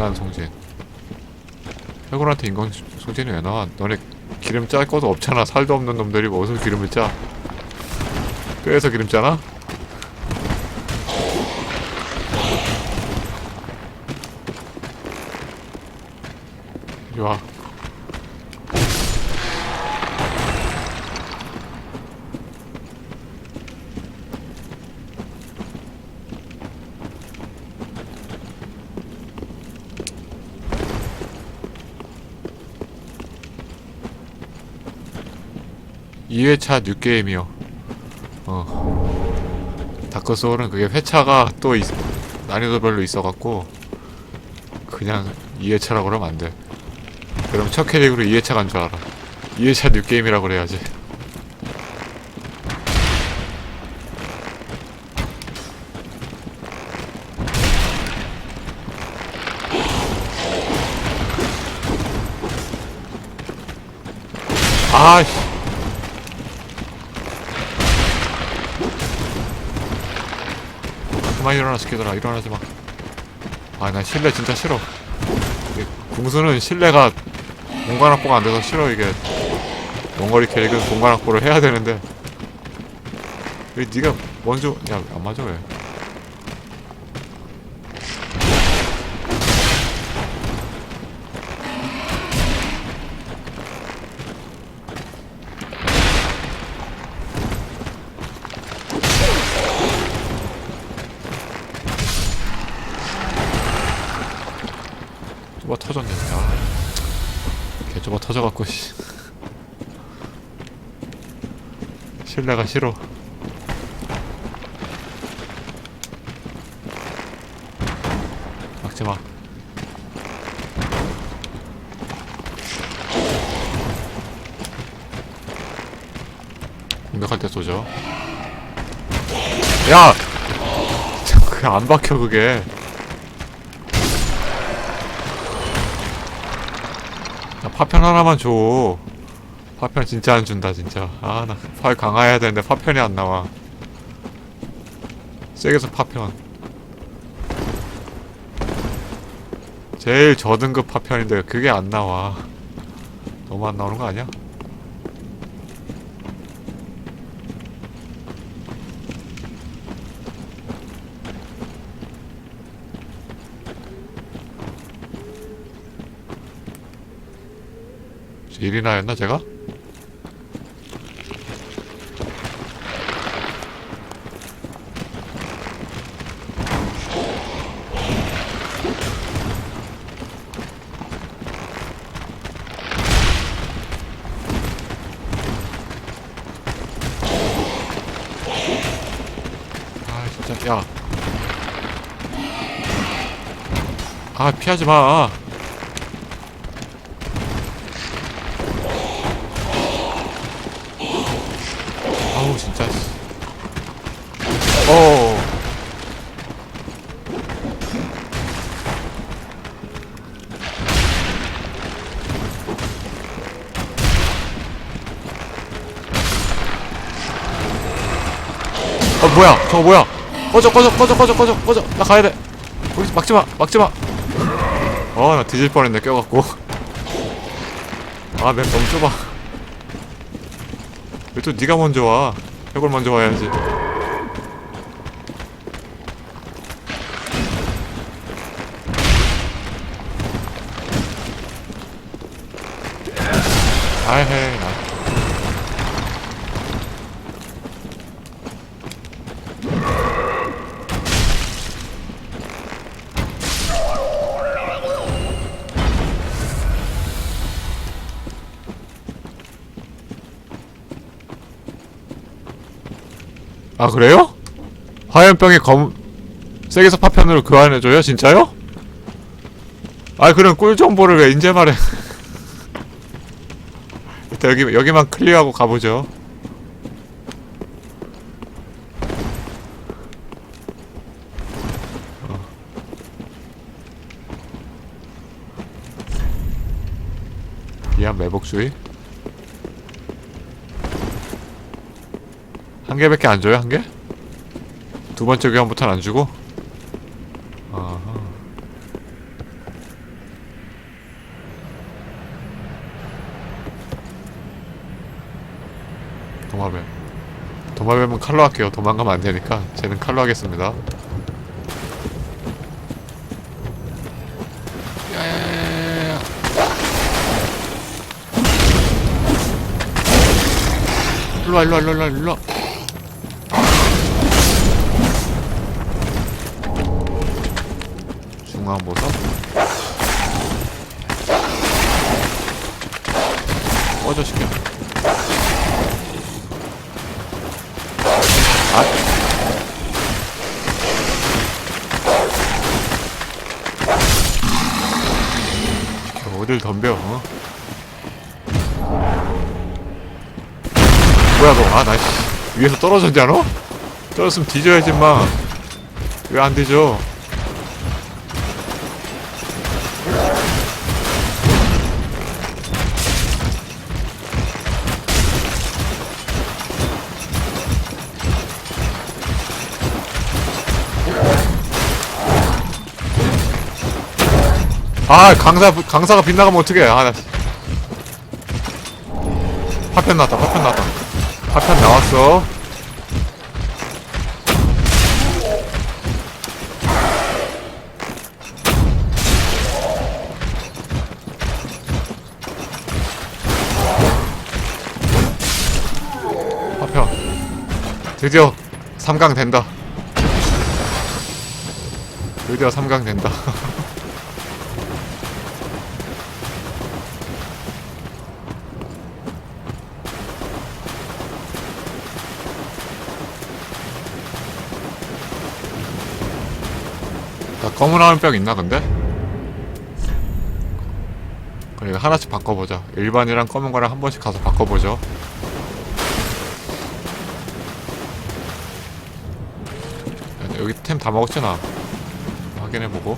인간 송진 해골한테 인간 송진이 왜 나와? 너네 기름 짤 것도 없잖아. 살도 없는 놈들이 무슨 기름을 짜? 뼈에서 기름 짜나? 이리 와 이회차 뉴게임이요. 어. 다크소울은 그게 회차가 또 있, 난이도별로 있어갖고 그냥 2회차라고 그러면 안 돼. 그럼 첫 캐릭으로 2회차 간 줄 알아. 2회차 뉴게임이라고 그래야지. 아 씨. 그만 일어나 시키더라 일어나지 마. 아나 실내 진짜 싫어. 궁수는 실내가 공간 확보가 안 돼서 싫어 이게. 원거리 캐릭은 공간 확보를 해야 되는데. 왜 네가 먼저 야 안 맞아 왜? 실내가 싫어. 막지 마. 공격할 때 쏘죠. 야! 그게 안 박혀 그게. 야, 파편 하나만 줘. 파편 진짜 안 준다 진짜. 아 나 파일 강화해야 되는데 파편이 안 나와. 세게서 파편. 제일 저등급 파편인데 그게 안 나와. 너무 안 나오는 거 아니야? 일이나였나 제가? 아. 아 피하지 마. 뭐야? 저거 뭐야? 꺼져 꺼져 꺼져 꺼져 꺼져 꺼져 나 가야 돼. 우리 막지 마 막지 마. 어나 뒤질 뻔했네 껴갖고. 아맵 너무 좁아. 왜 또 네가 먼저 와? 해골 먼저 와야지. 아헤 아 그래요? 화염병에 검 세계서 파편으로 교환해줘요? 진짜요? 아 그럼 꿀 정보를 왜 인제 말해 일단 여기, 여기만 클리어하고 가보죠 어. 미안 매복주의 한 개밖에 안 줘요? 한 개? 두 번째 교환부터는 안 주고? 아하. 도마뱀 도마뱀은 칼로 할게요 도망가면 안 되니까 쟤는 칼로 하겠습니다 일로와 일로와 일로와 일로와 중앙보석 꺼져 시켜. 아? 어딜 덤벼 어? 뭐야 너아나 위에서 떨어졌냐 너? 떨어졌으면 뒤져야지 마. 왜안 뒤져 아 강사 강사가 빗나가면 어떡해. 아나 파편 나왔다 파편 나왔다. 파편 나왔어. 파편. 드디어 3강 된다. 드디어 3강 된다 검은 화염병 있나 근데? 그래 하나씩 바꿔보자 일반이랑 검은 거랑 한 번씩 가서 바꿔보죠 야, 여기 템 다 먹었잖아 확인해보고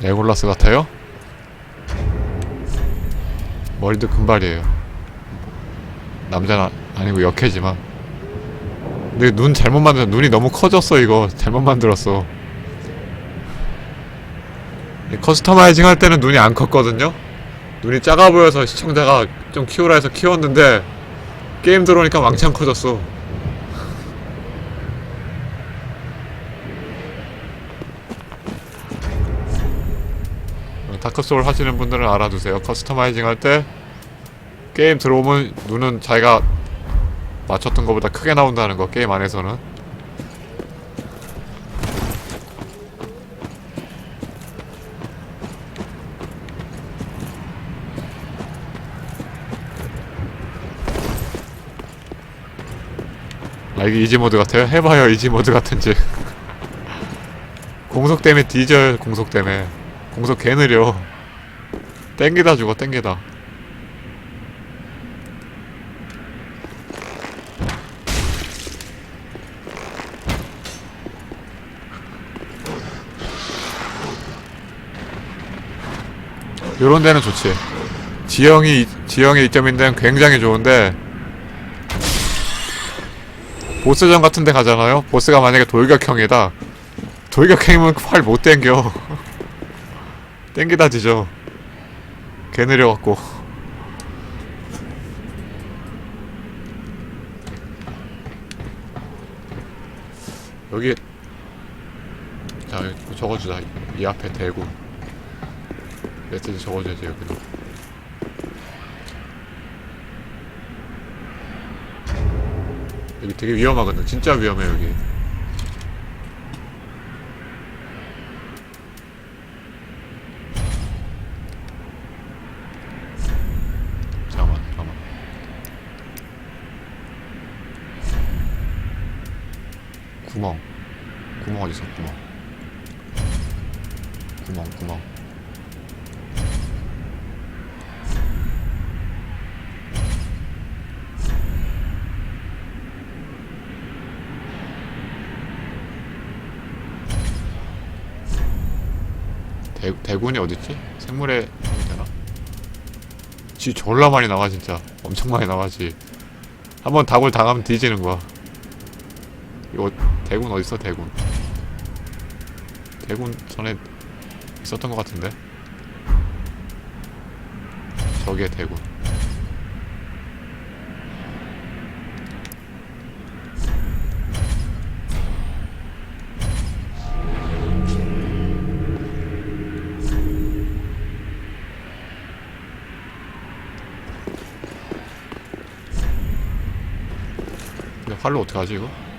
레골라스 같아요? 머리도 금발이에요. 남자는 아니고 역해지만. 근데 눈 잘못 만들어. 눈이 너무 커졌어 이거. 잘못 만들었어. 이 커스터마이징 할 때는 눈이 안 컸거든요. 눈이 작아 보여서 시청자가 좀 키우라 해서 키웠는데 게임 들어오니까 왕창 커졌어. 다크소울 하시는 분들은 알아두세요. 커스터마이징 할 때 게임 들어오면 눈은 자기가 맞췄던 것보다 크게 나온다는 거 게임 안에서는 아 이게 이지모드 같아요? 해봐요 이지모드 같은지 공속 때문에 뒤져요 공속 때문에 공속 개 느려. 땡기다 죽어 땡기다. 요런 데는 좋지. 지형이 지형의 이점인 데는 굉장히 좋은데 보스전 같은 데 가잖아요? 보스가 만약에 돌격형이다. 돌격형이면 활못 땡겨 땡기다 지죠. 개 느려갖고. 여기 자 여기 적어주자. 이 앞에 대구. 메시지 적어줘야지 여기도. 여기 되게 위험하거든. 진짜 위험해 여기 잠깐만 잠깐만 구멍. 구멍 어딨어? 구멍. 구멍 구멍. 대, 대군이 어딨지? 하면 되나? 쥐 졸라 많이 나와 진짜. 엄청 많이 나와지. 한번 닭을 당하면 뒤지는 거야. 이거 대군 어딨어 대군? 대군 전에 있었던 것 같은데? 저기에 대구 근데 활로 어떡하지 이거?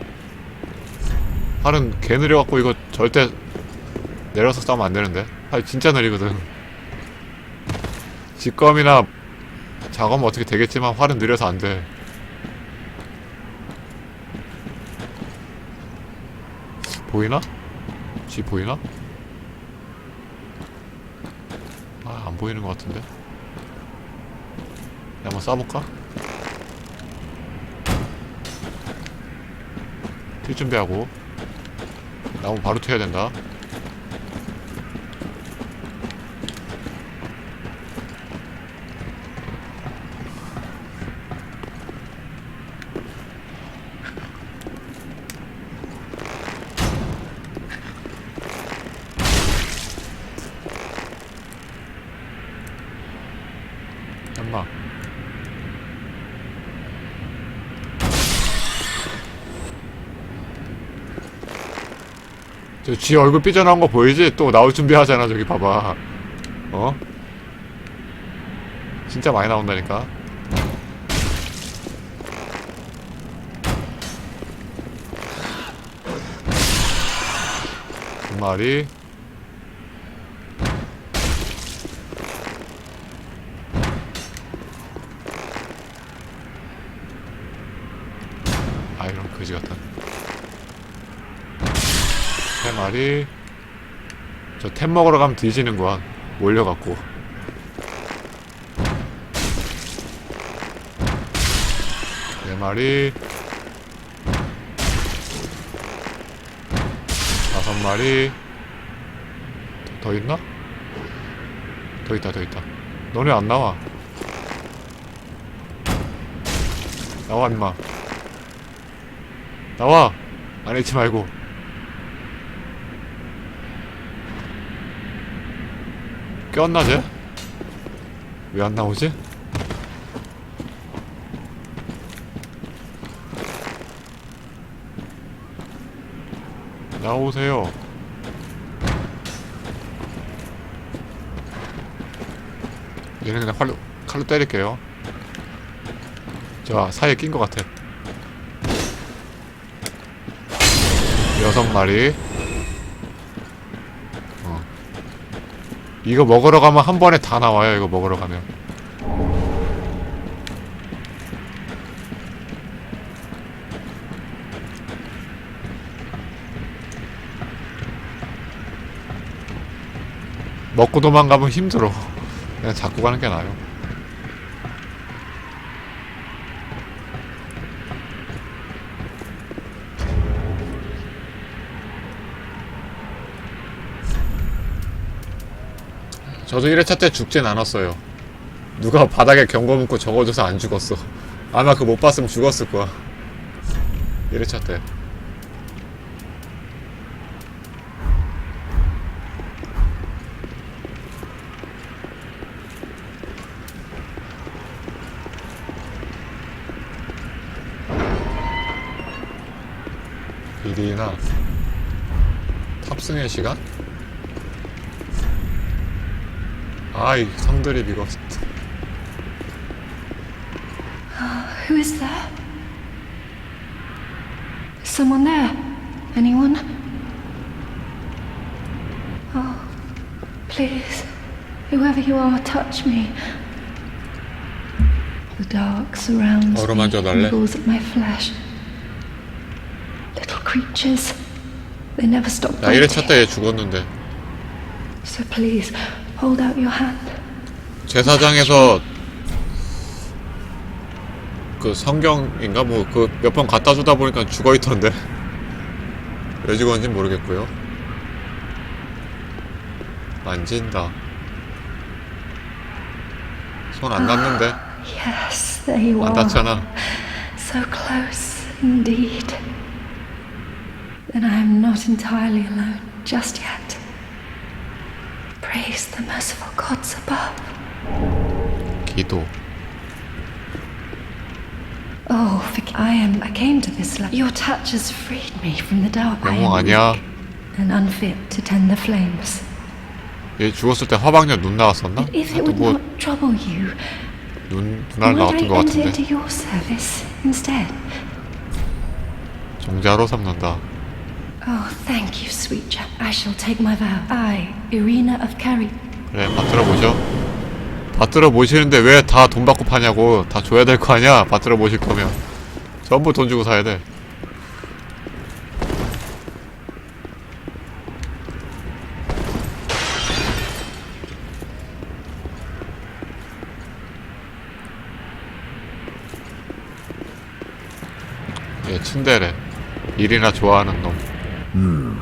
활은 개 느려갖고 이거 절대 내려서 싸우면 안 되는데 활 진짜 느리거든 직검이나 작업은 어떻게 되겠지만 활은 느려서 안돼 보이나? 쥐 보이나? 아 안 보이는 것 같은데 한번 쏴볼까? 뛸 준비하고 나무 바로 튀어야 된다 엄마 저쥐 얼굴 삐져나온 거 보이지? 또 나올 준비하잖아 저기 봐봐 어? 진짜 많이 나온다니까 두 마리 아 이런 거지 같다 세 마리 저템 먹으러 가면 뒤지는 거야 몰려갖고. 네 마리 다섯 마리 더 있나? 더 있다 더 있다. 너네 안 나와. 나와 임마. 나와. 안에 있지 말고 꼈나 쟤? 왜 안 나오지? 나오세요 얘는 그냥 칼로, 칼로 때릴게요 저 사이에 낀 것 같아 여섯 마리 어. 이거 먹으러 가면 한 번에 다 나와요 이거 먹으러 가면. 먹고 도망가면 힘들어. 그냥 잡고 가는 게 나아요 저도 1회차 때 죽진 않았어요. 누가 바닥에 경고 문구 적어줘서 안 죽었어. 아마 그거 못 봤으면 죽었을 거야. 1회차 때. 일이나 탑승의 시간? 아이 성드립 이거 Who is there? Is someone there? Anyone? Oh, please, whoever you are, touch me. The dark surrounds me 어루만져 달래? and pulls at my flesh. Little creatures, they never stop 나 1회차 biting. 때 얘 죽었는데 So please, hold out your hand. 제사장에서 그 성경인가 뭐 그 몇 번 갖다 주다 보니까 죽어 있던데 왜 죽었는지 모르겠고요 만진다 손 안 닿는데 Yes, there you 안 are. 닿잖아 So close indeed. Then I am not entirely alone just yet. Praise the merciful gods above. 기도. Oh, forg- I am. I came to this life. Your touch has freed me from the dark. I 영웅 am 아니야. weak and unfit to tend the flames. 얘 죽었을 때 화방력 눈 나왔었나? But if it would 뭐 not trouble you, 눈, 눈알 might I 나왔던 것 enter 같은데. into your service instead? 종자로 삼는다. Oh, thank you, sweet chap. I shall take my vow. I, Irina of Cari. 그래 받들어 모셔 받들어 모시는데 왜 다 돈 받고 파냐고. 다 줘야 될 거 아니야? 받들어 모실 거면. 전부 돈 주고 사야 돼. 얘 친데레. 일이나 좋아하는 놈 Hmm.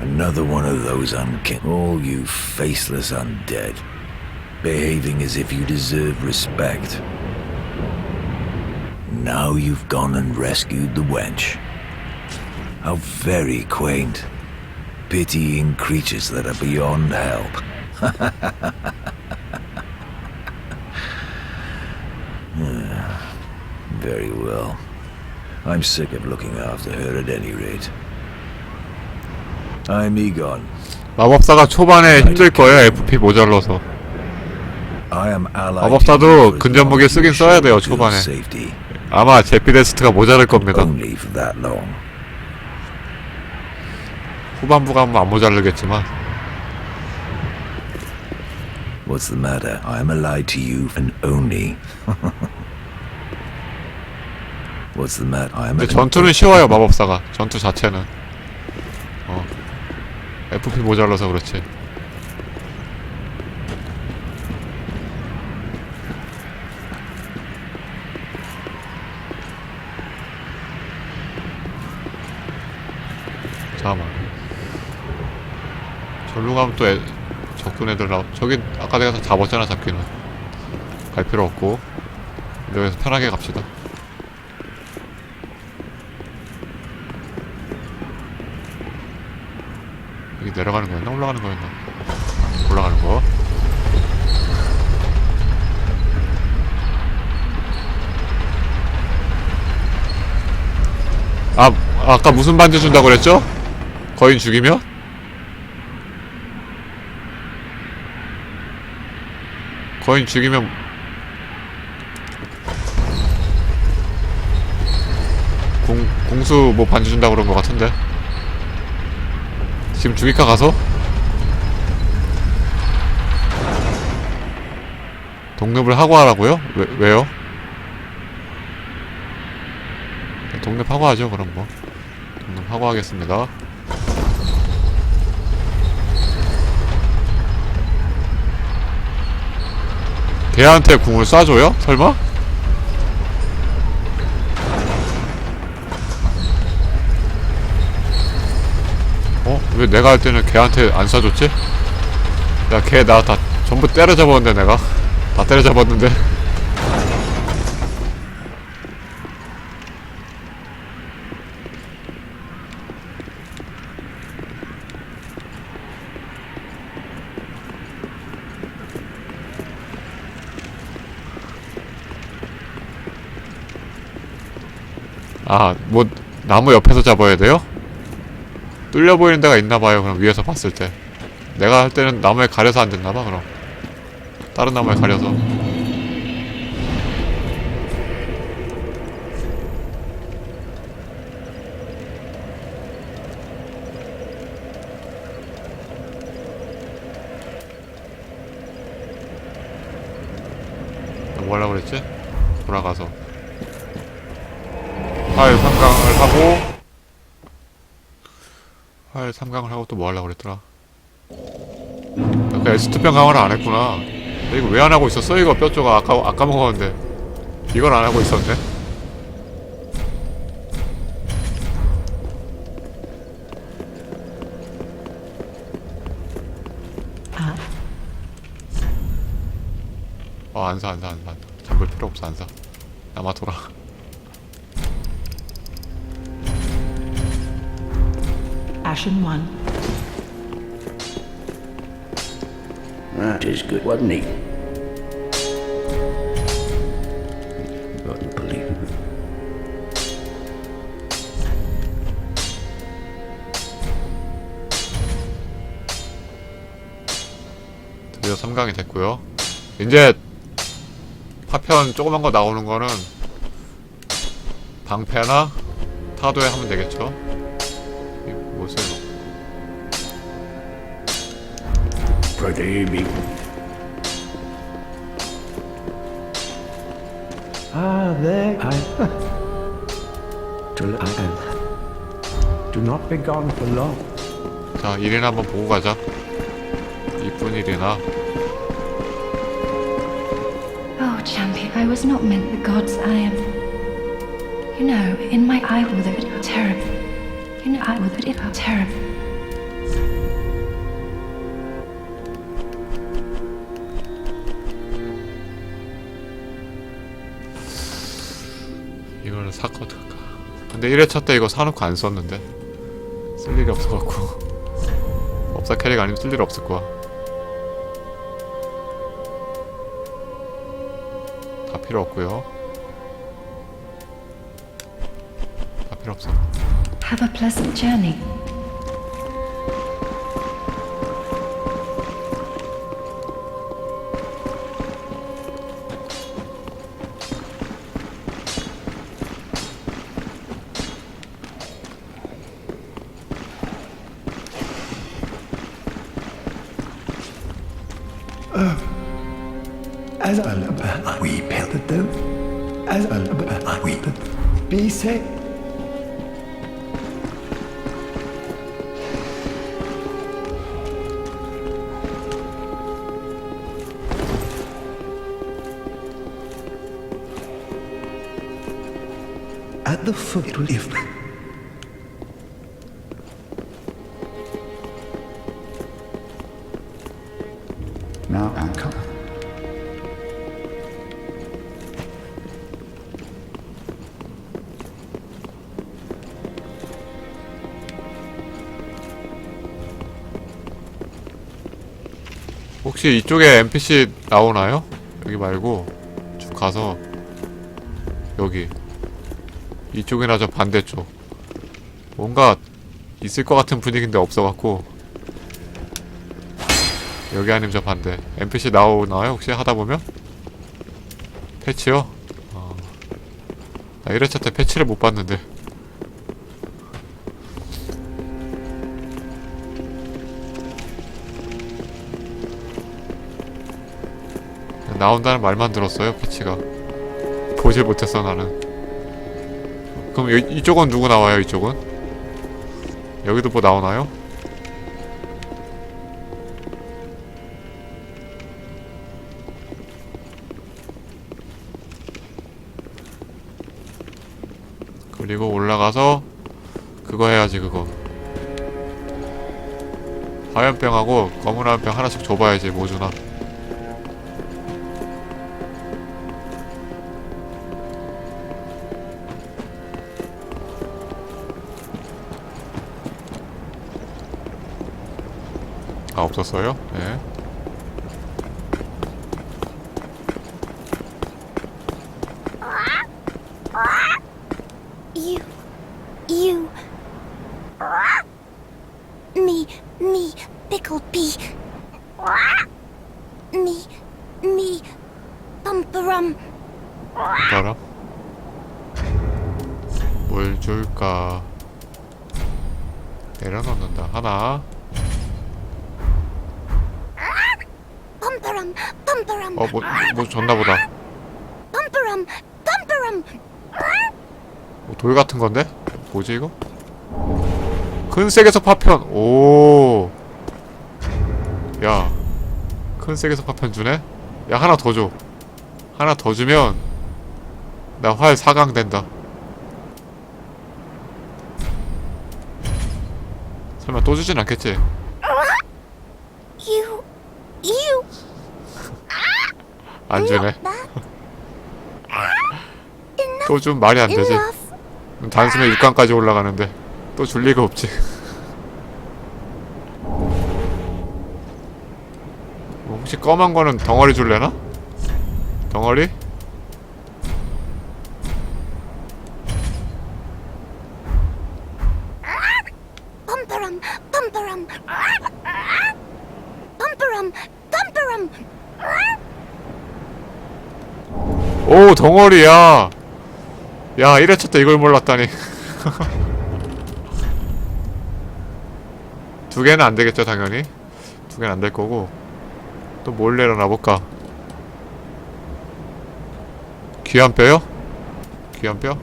Another one of those unkin. All you faceless undead. Behaving as if you deserve respect. Now you've gone and rescued the wench. How very quaint. Pitying creatures that are beyond help. Very well. I'm sick of looking after her at any rate. I'm Egon. 마법사가 초반에 힘들 거예요 FP 모자라서 I am allied 마법사도 근접무기 long as 쓰긴 써야 돼요, 초반에. 아마 제피데스트가 모자랄 겁니다 Only for that long. 후반부 가면 안 모자르겠지만 What's the matter? I am allied to you and only. What's the matter? I am. 근데 전투는 쉬워요 마법사가 전투 자체는 어 FP 모자라서 그렇지. 잠깐만. 절로 가면 또 애, 적군 애들 나오 저기 아까 내가 다 잡았잖아 잡기는. 갈 필요 없고. 여기서 편하게 갑시다 여기 내려가는 거였나? 올라가는 거였나? 올라가는 거. 아, 아까 무슨 반지 준다고 그랬죠? 거인 죽이면? 거인 죽이면 공, 공수 뭐 반지 준다고 그런 거 같은데 지금 죽일까 가서? 독립을 하고 하라고요? 왜, 왜요? 독립하고 하죠 그럼 뭐 독립하고 하겠습니다 걔한테 궁을 쏴줘요? 설마? 어? 왜 내가 할 때는 걔한테 안 쏴줬지? 야, 걔 나 다 전부 때려잡았는데 내가 다 때려잡았는데 아, 뭐 나무 옆에서 잡아야 돼요? 뚫려 보이는 데가 있나 봐요. 그럼 위에서 봤을 때. 내가 할 때는 나무에 가려서 안 됐나 봐. 그럼. 다른 나무에 가려서. 뭐 하려고 그랬지? 돌아가서. 화일 3강을 하고 화일 3강을 하고 또 뭐 하려고 그랬더라? 아까 에스트병 강화를 안 했구나. 이거 왜 안 하고 있었어? 이거 뼈 쪼가 아까, 아까 먹었는데. 이걸 안 하고 있었네. 어 안 사 안 사 안 사. 잠글 필요 없어 안 사. 남아 돌아. Ashen 1. That is good, wasn't he? Couldn't believe it. 드디어 3강이 됐고요 이제 파편 조그만 거 나오는 거는 방패나 타도에 하면 되겠죠 Big. Ah, there I. To I. Do not be gone for long. 자, 일이나 한번 보고 가자. 이쁜 일이나. Oh, champion, I was not meant the gods I am. You know, in my eye will it terrible. You know, I will it terrible. 어떡할까. 근데 1회차 때 이거 사놓고 안 썼는데. 쓸 일이 없어갖고. 업사 캐릭 아니면 쓸 일 없을 거야. 다 필요 없고요. 다 필요 없어. Have a pleasant journey. Be 혹시 이쪽에 NPC 나오나요? 여기 말고 쭉 가서 여기 이쪽이나 저 반대쪽 뭔가 있을 것 같은 분위기인데 없어갖고 여기 아니면 저 반대 NPC 나오나요 혹시 하다보면? 패치요? 어. 나 1회차 때 패치를 못 봤는데 나온다는 말만 들었어요 패치가 보질 못했어 나는 그럼 이, 이쪽은 누구 나와요 이쪽은? 여기도 뭐 나오나요? 그리고 올라가서 그거 해야지 그거 화염병하고 검은 화염병 하나씩 줘봐야지 뭐 주나 아 없었어요? 네. You, you, me, me, pickled pea, me, me, bumperum, 봐라. 뭘 줄까? 내려놓는다. 하나. bumperum, bumperum, 어, 뭐, 뭐 줬나 보다. 뭐 돌 같은 건데? 뭐지 이거? 큰 색에서 파편. 오. 야. 큰 색에서 파편 주네? 야, 하나 더 줘. 하나 더 주면 나 활 4강 된다. 설마 또 주진 않겠지? You, you, 안 주네. 또 좀 말이 안 되지. 단숨에 6강까지 올라가는데 또 줄 리가 없지. 뭐 혹시 검은 거는 덩어리 줄래나? 덩어리? Bumperum, bumperum. Bumperum, bumperum. 오 덩어리야. 야 이래 쳤다 이걸 몰랐다니. 두 개는 안 되겠죠 당연히? 두 개는 안 될 거고. 또 뭘 내려놔 볼까? 귀한 뼈요? 귀한 뼈?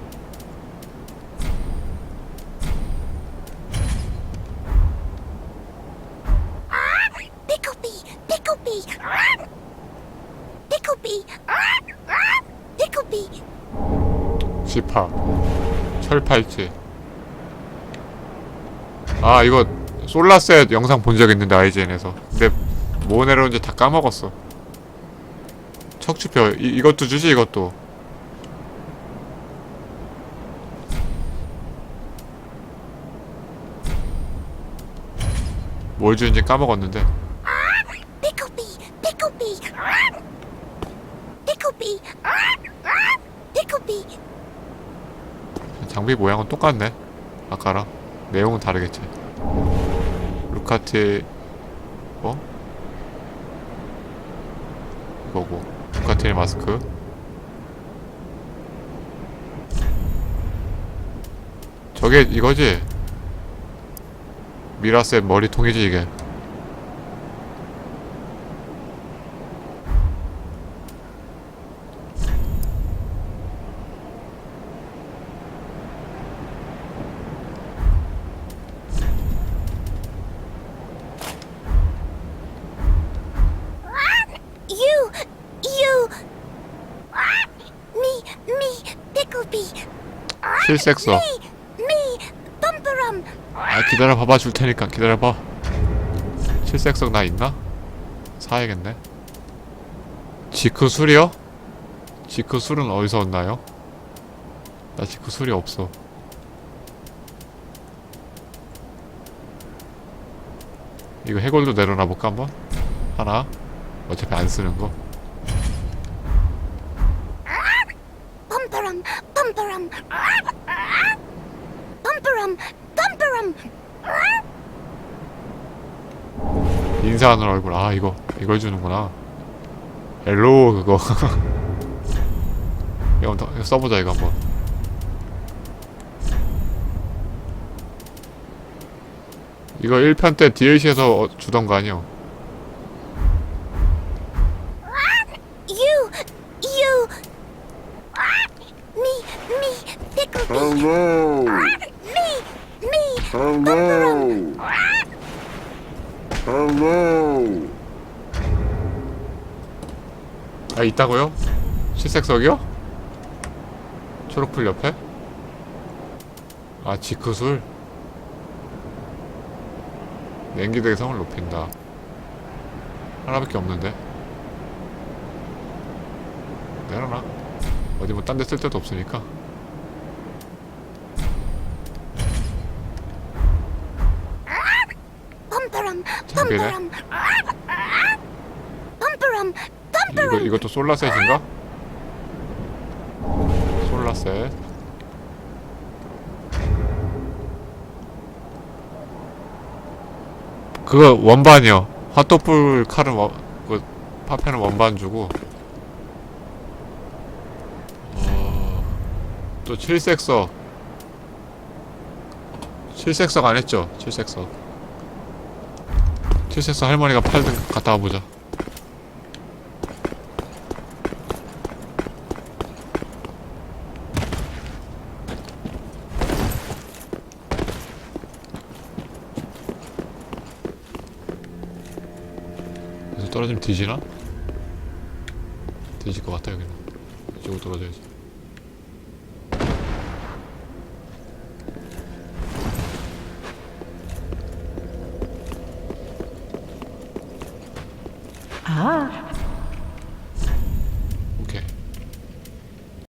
철팔찌 아 이거 솔라셋 영상 본 적 있는데 IGN에서. 근데 뭐 내려온지 다 까먹었어. 척추뼈 이, 이것도 주지 이것도. 뭘 주는지 까먹었는데 장비 모양은 똑같네 아까랑 내용은 다르겠지 루카티 어? 이거고 루카티 마스크 저게 이거지? 미라셋 머리통이지 이게 You, you. Me, me, Picklebee. 실섹서 Me, me, Bumperum. 아 기다려 봐봐 줄 테니까 기다려 봐 실색석 나 있나? 사야겠네 지크 술이요? 지크 술은 어디서 얻나요? 나 지크 술이 없어 이거 해골도 내려놔 볼까 한번? 하나 어차피 안 쓰는 거. 인사하는 얼굴 아 이거 이걸 주는구나. 헬로 그거. 이거 더- 이거 써보자 이거 한번. 이거 1편 때 DLC에서 어, 주던 거 아니요 You, you. Me, me, Picklebee. Hello! Me, me, Hello! Hello! 아 있다고요? 실색석이요? 초록풀 옆에? 아 지크술 냉기대의 성을 높인다 하나밖에 없는데 내려놔 어디 뭐 딴 데 쓸 데도 없으니까 Bumperum. Bumperum, 이거, Bumperum. 이것도 솔라셋인가? 솔라셋 그거 원반이요 화토불 칼은 원, 그 파편은 원반 주고 어, 또 칠색석 칠색석 안 했죠? 칠색석 칠색석 할머니가 팔든 갔다 와보자. 떨어지면 뒤지나? 뒤질 것 같아 여기는. 이쪽으로 떨어져야지